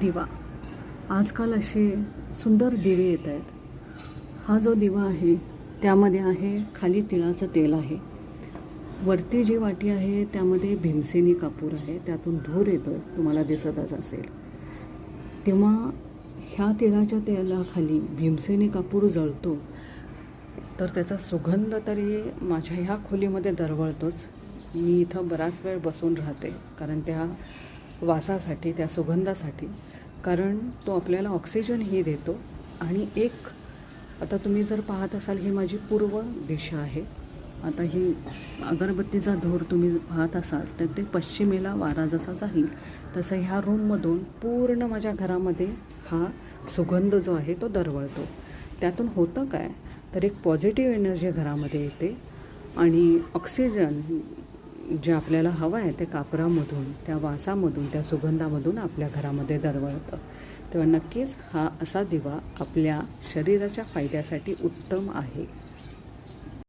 दिवा. आजकाल असे सुंदर दिवे येत आहेत. हा जो दिवा आहे त्यामध्ये आहे खाली तिळाचं तेल आहे. वरती जी वाटी आहे त्यामध्ये भीमसेनी कापूर आहे. त्यातून धूर येतो आहे तुम्हाला दिसतच असेल. तेव्हा ह्या तेलाच्या तेलाखाली भीमसेनी कापूर जळतो तर त्याचा सुगंध तरी माझ्या ह्या खोलीमध्ये दरवळतोच. मी इथं बराच वेळ बसून राहते कारण त्या वासासाठी त्या सुगंधासाठी. कारण तो आपल्याला ऑक्सिजनही देतो. आणि एक आता तुम्ही जर पाहत असाल ही माझी पूर्व दिशा आहे. आता ही अगरबत्तीचा धूर तुम्ही पाहत असाल तर ते पश्चिमेला वारा जसा जाईल तसं ह्या रूममधून पूर्ण माझ्या घरामध्ये हा सुगंध जो आहे तो दरवळतो. त्यातून होतं काय? तर एक पॉझिटिव्ह एनर्जी घरामध्ये येते. आणि ऑक्सिजन जे आपल्याला हवं आहे ते कापरामधून त्या वासामधून त्या सुगंधामधून आपल्या घरामध्ये दरवळतं. तेव्हा नक्कीच हा असा दिवा आपल्या शरीराच्या फायद्यासाठी उत्तम आहे.